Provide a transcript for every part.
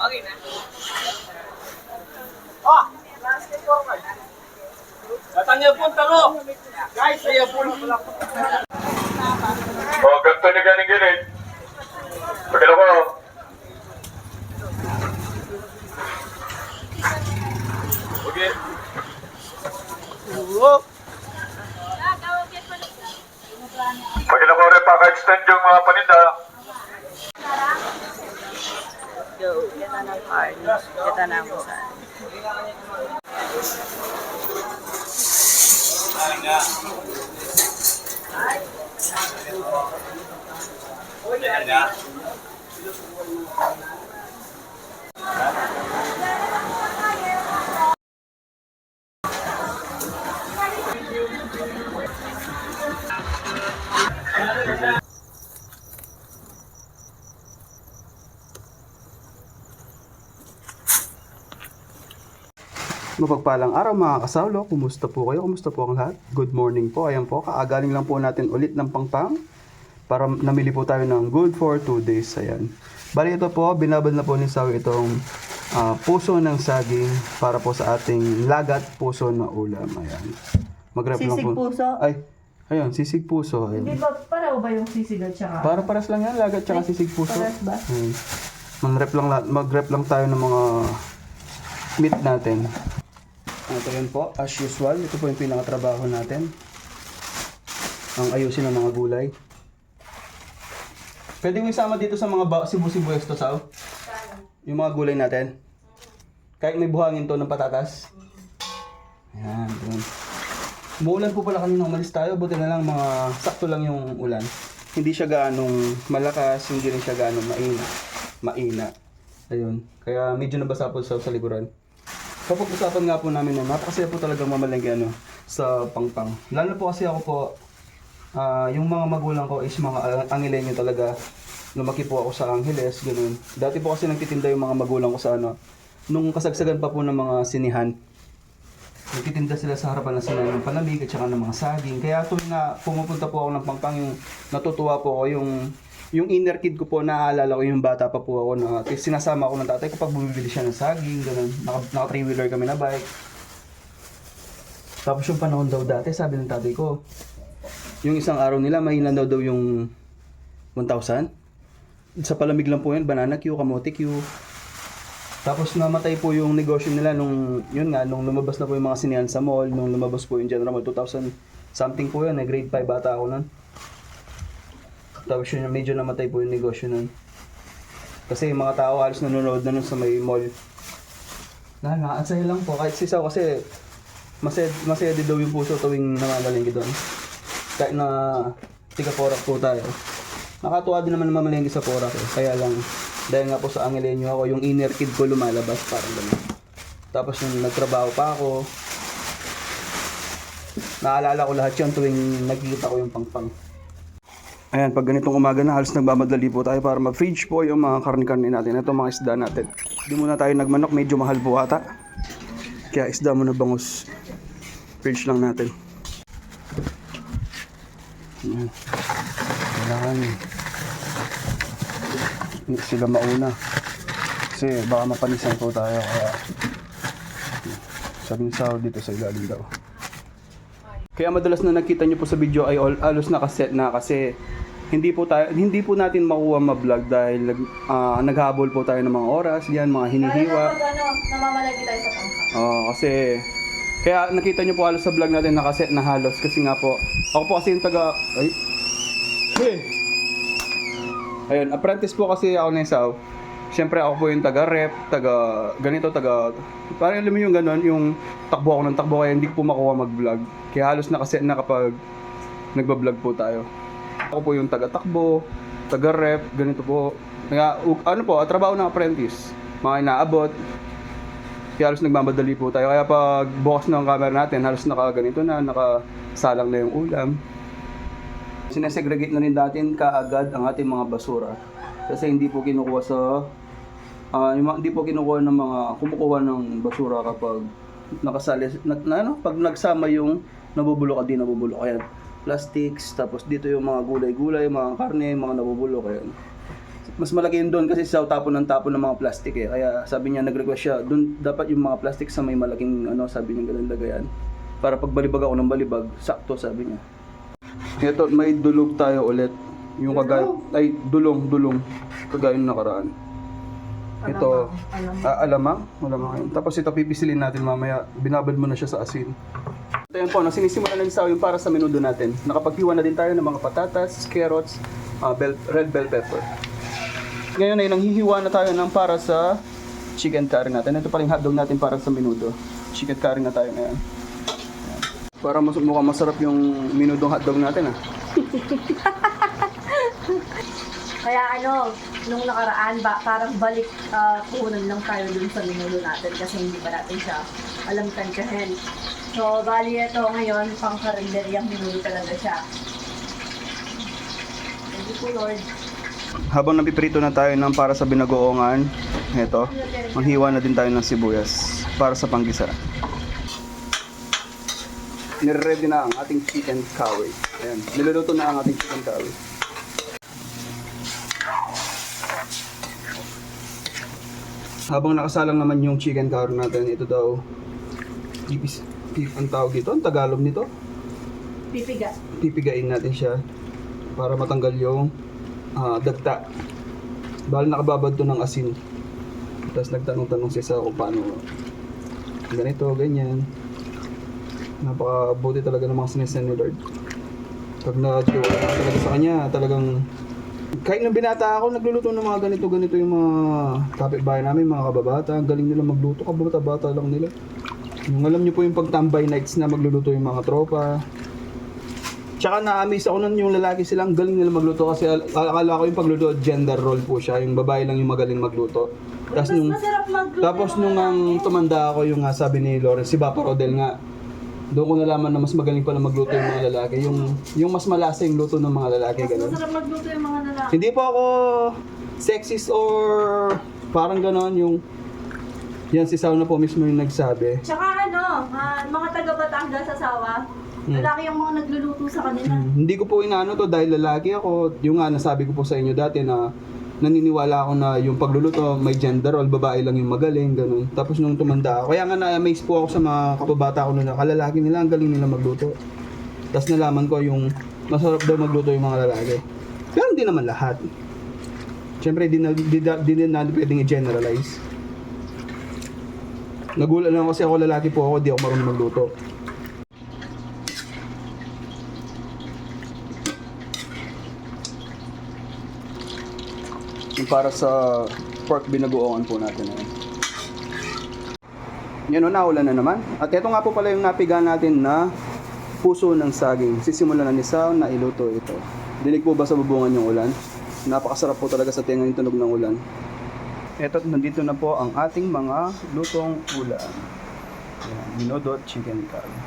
Okay na. Ah, oh, last forward. Tatanya po talo. Guys, saya po lang Paka-extend yung mga paninda. Yo, kita ng card. Kita na kung saan. Mapagpalang araw mga kasawlo, kumusta po kayo? Kumusta po ang lahat? Good morning po, ayan po, kaagaling lang po natin ulit ng pangpang para namili po tayo ng good for 2 days, ayan. Bali ito po, binabad na po ni Sawi itong ah, puso ng saging para po sa ating lagat puso na ulam, ayan. Mag-rep lang po. puso? Ay, ayun, sisig puso, Hindi ayun. ba, pareho ba yung sisig at saka? Para paras lang yan, lagat tsaka sisig puso. Pares ba? Mag-rep lang, la- mag-rep lang tayo ng mga meat natin. Ito yun po, as usual, ito po yung pinakatrabaho natin. Ang ayusin ng mga gulay. Pwede mo isama dito sa mga ba- sibu-sibuyas to, Saw? Yung mga gulay natin. Kahit may buhangin to ng patatas. Ayan, yun. Umuulan po pala kanina umalis tayo, buti na lang mga sakto lang yung ulan. Hindi siya gaanong malakas, hindi rin siya gaanong maina. Maina. Ayun. Kaya medyo nabasa po sa, sa likuran. Kapag-usapan nga po namin na napakasaya po talaga mamalengke ano, sa pangpang. Lalo po kasi ako po, ah, yung mga magulang ko is mga Angileño talaga. Lumaki po ako sa Angeles, ganun. Dati po kasi nagtitinda yung mga magulang ko sa ano, nung kasagsagan pa po ng mga sinihan. Nagtitinda sila sa harapan ng sila ng palamig at saka ng mga saging. Kaya tuwing na pumupunta po ako ng pangpang, yung natutuwa po ako yung yung inner kid ko po, naaalala ko yung bata pa po ako na sinasama ko ng tatay ko pag bumibili siya ng saging, ganun. Naka, naka three-wheeler kami na bike. Tapos yung panahon daw dati, sabi ng tatay ko, yung isang araw nila, mahilan daw daw yung 1,000. Sa palamig lang po yun, banana Q, kamote Q. Tapos namatay po yung negosyo nila nung, yun nga, nung lumabas na po yung mga sinihan sa mall, nung lumabas po yung General Mall 2000, something po yun, eh, grade 5 bata ako nun. Tapos yun, medyo namatay po yung negosyo nun. Kasi yung mga tao halos nanonood na nun sa may mall. Na, na, ang saya lang po. Kahit sisaw kasi masaya, masaya din daw yung puso tuwing namamalengke doon. Kahit na tiga porak po tayo. Nakatuwa din naman na mamalengke sa porak eh. Kaya lang, dahil nga po sa Angelenyo ako, yung inner kid ko lumalabas parang ganun. Tapos nung nagtrabaho pa ako, naalala ko lahat yun tuwing nakikita ko yung pangpang. Ayan, pag ganitong umaga na, halos nagmamadali po tayo para mag-fridge po yung mga karni-karni natin. Ito mga isda natin. Hindi muna tayo nagmanok, medyo mahal po ata. Kaya isda muna bangus. Fridge lang natin. Ayan. Kailangan hindi sila mauna. Kasi baka mapanisan po tayo. Kaya sabi ni Sao dito sa ilalim daw. Kaya madalas na nakita niyo po sa video ay all, alos nakaset na kasi hindi po tayo hindi po natin makuha ma-vlog dahil nag, ah, naghabol po tayo ng mga oras, yan mga hinihiwa. ano, namamalagi tayo sa pangka. Oo, kasi kaya nakita niyo po halos sa vlog natin nakaset na halos kasi nga po ako po kasi yung taga ay hey. Ayun, apprentice po kasi ako na isaw. Siyempre ako po yung taga rep, taga ganito, taga parang alam mo yung ganon, yung takbo ako ng takbo kaya hindi ko po makuha mag-vlog. Kaya halos nakaset na kapag nagba-vlog po tayo. Ako po yung taga takbo, taga rep, ganito po. Kaya, ano po, trabaho ng apprentice. Mga inaabot, kaya halos nagmamadali po tayo. Kaya pag bukas ng camera natin, halos nakaganito na, nakasalang na yung ulam. Sinesegregate na rin natin kaagad ang ating mga basura. Kasi hindi po kinukuha sa... mga- hindi po kinukuha ng mga... Kumukuha ng basura kapag nakasali... Na, na, ano, pag nagsama yung nabubulok at di nabubulok. Ayan, plastics, tapos dito yung mga gulay-gulay, mga karne, mga nabubulok. Ayan mas malaki yun doon kasi sa tapon ng tapon ng mga plastic eh. Kaya sabi niya nag-request siya, doon dapat yung mga plastic sa may malaking ano, sabi niya ganun lagayan. Para pag balibag ako ng balibag, sakto sabi niya. Ito, may dulog tayo ulit. Yung kagaya, ay dulong, dulong. Kagaya ng nakaraan. Ito, ah, alamang, alamang. Tapos ito, pipisilin natin mamaya. Binabad mo na siya sa asin. Yun po, no, sinisimulan na sa yung para sa menudo natin. Nakapaghiwa na din tayo ng mga patatas, carrots, ah, bell, red bell pepper. Ngayon ay nanghihiwa na tayo ng para sa chicken curry natin. Ito pala yung hotdog natin para sa menudo. Chicken curry na tayo ngayon. Ayan. Para mas mukhang masarap yung minudong hotdog natin ah. Kaya ano, nung nakaraan, ba, parang balik uh, puhunan lang tayo dun sa minulo natin kasi hindi pa natin siya alam tantyahin. So, bali ito ngayon, pang karinderyang minulo talaga siya. Thank you po, Lord. Habang napiprito na tayo ng para sa binagoongan, eto, manghiwa na din tayo ng sibuyas para sa panggisa. Nire-ready na ang ating chicken curry. Ayan, niluluto na ang ating chicken curry. Habang nakasalang naman yung chicken curry natin, ito daw, pipis, pip, ang tawag dito, ang Tagalog nito, Pipiga. pipigain natin siya para matanggal yung ah, dagta. Bali nakababad to ng asin. Tapos nagtanong-tanong siya sa kung paano ganito, ganyan. Napakabuti talaga ng mga sinisen ni Lord. Pag nagtiwala ka talaga sa kanya, talagang kahit nung binata ako, nagluluto ng mga ganito, ganito yung mga kapitbahay namin, mga kababata. Ang galing nila magluto, kababata-bata lang nila. Yung alam niyo po yung pagtambay nights na magluluto yung mga tropa, Tsaka na-amaze ako nun yung lalaki silang galing nila magluto kasi al- akala ko yung pagluto gender role po siya, yung babae lang yung magaling magluto. Tapos nung masarap magluto tapos ng nung ang lalaki. tumanda ako yung nga sabi ni Lawrence, si Papa Rodel nga. Doon ko nalaman na mas magaling pala magluto yung mga lalaki, yung yung mas malasa yung luto ng mga lalaki Mas ganun. masarap magluto yung mga lalaki. Hindi po ako sexist or parang ganon yung yan si Sao na po mismo yung nagsabi. Tsaka ano, ah, mga taga-Batangas asawa, Hmm. lalaki yung mga nagluluto sa kanila. Mm, Hindi ko po inaano to dahil lalaki ako. Yung nga nasabi ko po sa inyo dati na naniniwala ako na yung pagluluto may gender role, babae lang yung magaling, ganun. Tapos nung tumanda ako, kaya nga na-amaze po ako sa mga kababata ko na kalalaki nila, ang galing nila magluto. Tapos nalaman ko yung masarap daw magluto yung mga lalaki. Pero hindi naman lahat. Siyempre, di, na, di, di, di natin pwedeng i-generalize. Nagulat lang kasi ako lalaki po ako, di ako marunong magluto. Para sa pork binagoongan po natin ngayon. Yan o, naulan na naman. At ito nga po pala yung napiga natin na puso ng saging. Sisimulan na ni Sao na iluto ito. Dinig po ba sa bubungan yung ulan? Napakasarap po talaga sa tenga yung tunog ng ulan. Ito, nandito na po ang ating mga lutong ulan. Yan, minodot chicken curry.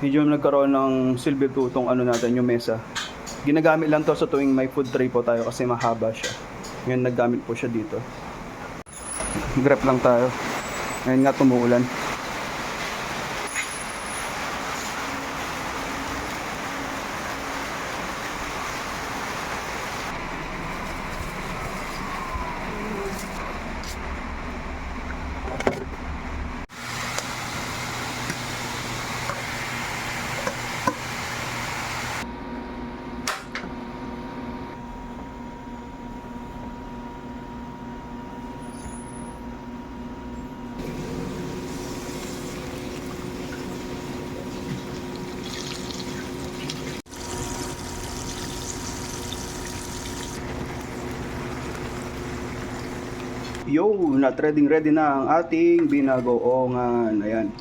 Medyo nagkaroon ng silbi po itong ano natin, yung mesa. Ginagamit lang to sa tuwing may food tray po tayo kasi mahaba siya. Ngayon naggamit po siya dito. Grab lang tayo. Ngayon nga tumuulan. Yo, na ready ready na ang ating binagoongan. Ayan.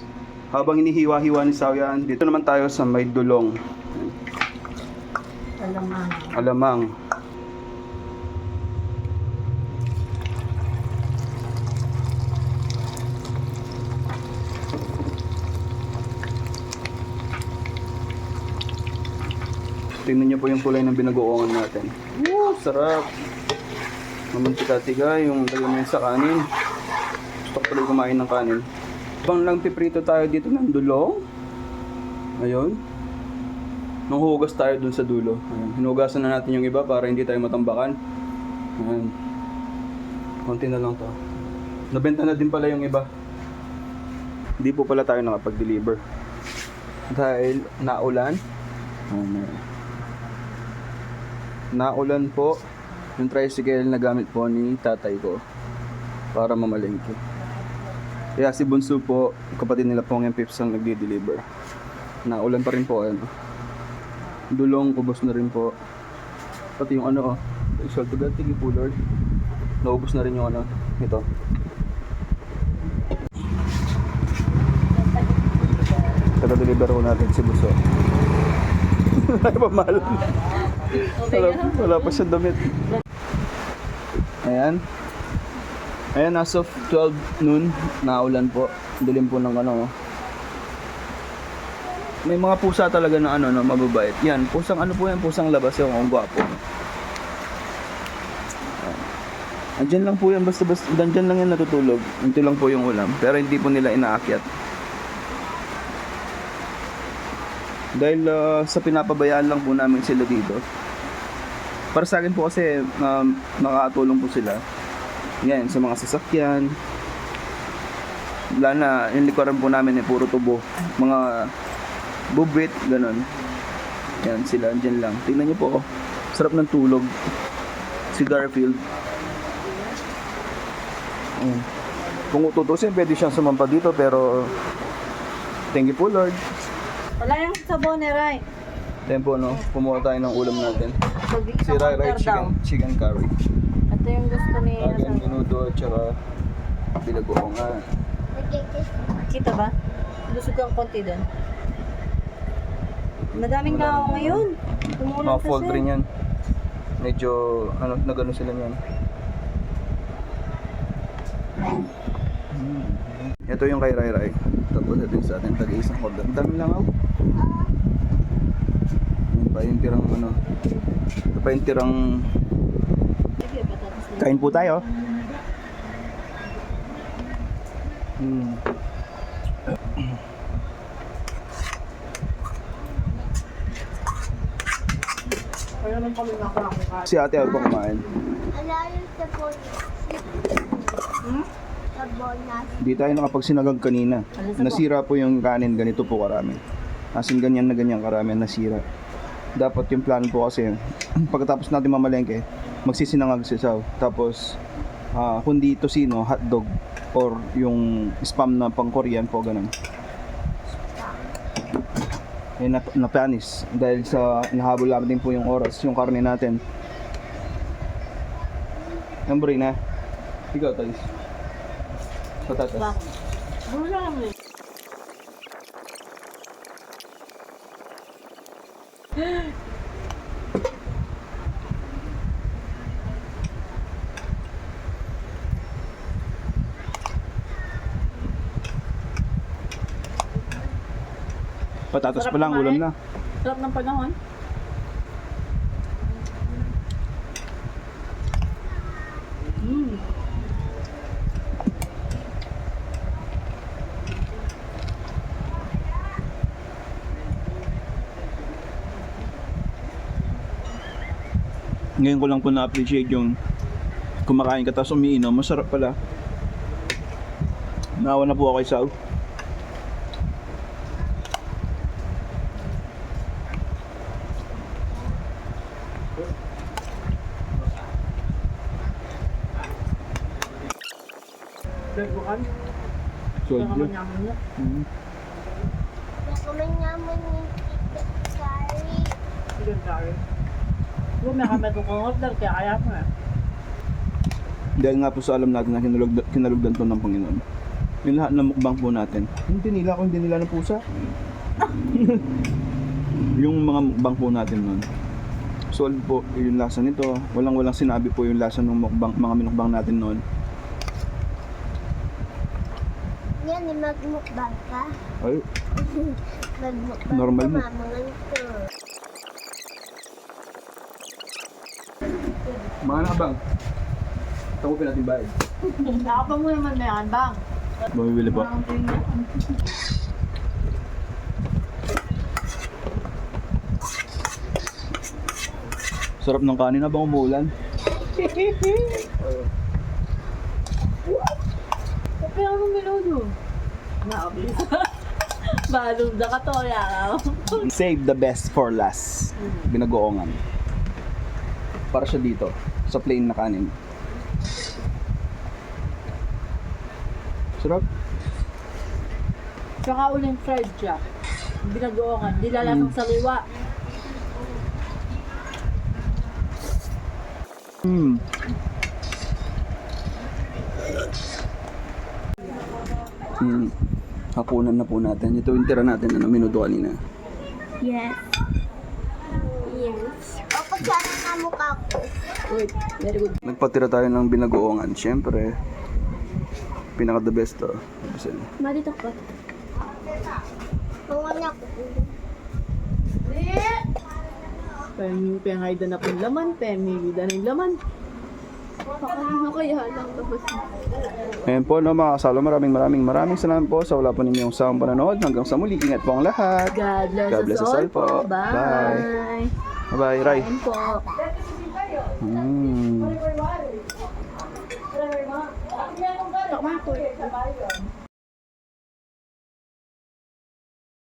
Habang inihiwa-hiwa ni Sao yan, dito naman tayo sa may dulong. Alam mo. Alamang. Tingnan niyo po yung kulay ng binagoongan natin. Woo, sarap. Mamantika-tika yung yun sa kanin. Gusto ko kumain ng kanin. Bang lang piprito tayo dito ng dulong. Ayun. Nung tayo dun sa dulo. Ayun. Hinugasan na natin yung iba para hindi tayo matambakan. Ayun. Konti na lang to. Nabenta na din pala yung iba. Hindi po pala tayo nakapag-deliver. Dahil naulan. May- Naulan po yung tricycle na gamit po ni tatay ko para mamalengke. Kaya si Bunso po, kapatid nila po yung Pips ang nagdi-deliver. Naulan pa rin po ano. Dulong, ubos na rin po. Pati yung ano oh, Exalt to God, thank you po Lord. Naubos na rin yung ano, ito. Kada-deliver ko natin si Buso. Ay, pamahal. wala, wala pa siya damit. Ayan. Ayan, as of 12 noon, naulan po. Dilim po ng ano. oh. May mga pusa talaga na ano, no, mababait. Yan, pusang ano po yan, pusang labas yung ang gwapo. Ayan. Andyan lang po yan, basta basta, andyan lang yan natutulog. Ito lang po yung ulam, pero hindi po nila inaakyat. Dahil ah, sa pinapabayaan lang po namin sila dito. Para sa akin po kasi um, nakakatulong po sila. Yan, sa mga sasakyan. Wala na, yung likuran po namin eh, puro tubo. Mga bubwit, ganun. Yan, sila, andyan lang. Tingnan niyo po, oh. sarap ng tulog. Si Garfield. Ayan. Kung ututusin, pwede siyang sumampa dito, pero thank you po Lord. Wala yung sabon ni Rai. Then po, no, kumuha tayo ng ulam natin. Si Rai Rai chicken, chicken curry. Ito yung gusto ni Agan minuto at saka bilagoongan. Kita ba? Lusog kang konti doon. Madaming tao ngayon. Tumulang Mga fold rin yan. Medyo, ano, nagano sila yan. Hmm. Ito yung kay Rai Rai. Tapos ito yung sa atin, tag-isang order. Ang dami lang ako. Pa yung tirang ano. Ito pa yung tirang... Kain po tayo. Hmm. Si ate ako kumain. Alalim sa bonus. Di tayo nakapagsinagag kanina. Nasira po yung kanin, ganito po karami. As in, ganyan na ganyan karami nasira. Dapat yung plano po kasi, pagkatapos natin mamalengke, magsisinangag si Saw. Tapos, ah kundi tosino, hotdog, or yung spam na pang Korean po, ganun. Eh, na, napanis. Dahil sa nahabol namin din po yung oras, yung karne natin. Ang na. Ikaw, Talis. Patatas. Wala lang Patatas pa lang, ulam na. Sarap ng panahon. Mm. Ngayon ko lang po na-appreciate yung kumakain ka tapos umiinom. Masarap pala. Naawa na po ako kay Sao. Soldier. Nakamanyaman na. Mhm. Nakamanyaman yung kari. Chicken curry. Kung may kami itong order, kaya kaya mo eh. Dahil nga po sa alam natin na kinalug, kinalugdan to ng Panginoon. Yung lahat ng mukbang po natin. Hindi nila kung hindi nila ng pusa. yung mga mukbang po natin nun. Solid po yung lasa nito. Walang walang sinabi po yung lasa ng mukbang, mga minukbang natin noon. Yan, magmukbang ka. Ay, Magmukbang Normal ka, mo. mamangan to. Mga nakabang. Tangupin natin bayad. Nakapang mo naman na yan, bang. Bumibili po. Parang niya. Sarap ng kanin habang umuulan. Kapag ano menudo? Nakabis. Balong na ka to, yakaw. Save the best for last. Binagoongan. Para siya dito, sa plain na kanin. Sarap. Tsaka uling fried siya. Binagoongan. Dilalasang Mm. saliwa. Hmm. Hmm. Hapunan na po natin. Ito yung tira natin ano, minuto kanina. Yes. Yes. O, pagsana na mukha ko. Wait, very good. Nagpatira tayo ng binagoongan. Siyempre, pinaka the best to. Tapos yun. Malito ko. Tungan niya ko. Pemi, pengay na po yung laman, pemi, na yung laman. Pakalino kaya lang tapos. Ngayon po, no, mga kasalo, maraming maraming maraming salamat po sa wala po ninyong sa panonood. Hanggang sa muli, ingat po ang lahat. God bless, God bless us all po. Bye. Bye. Bye-bye, Rai. Bye po. อืม ดอกมากคุย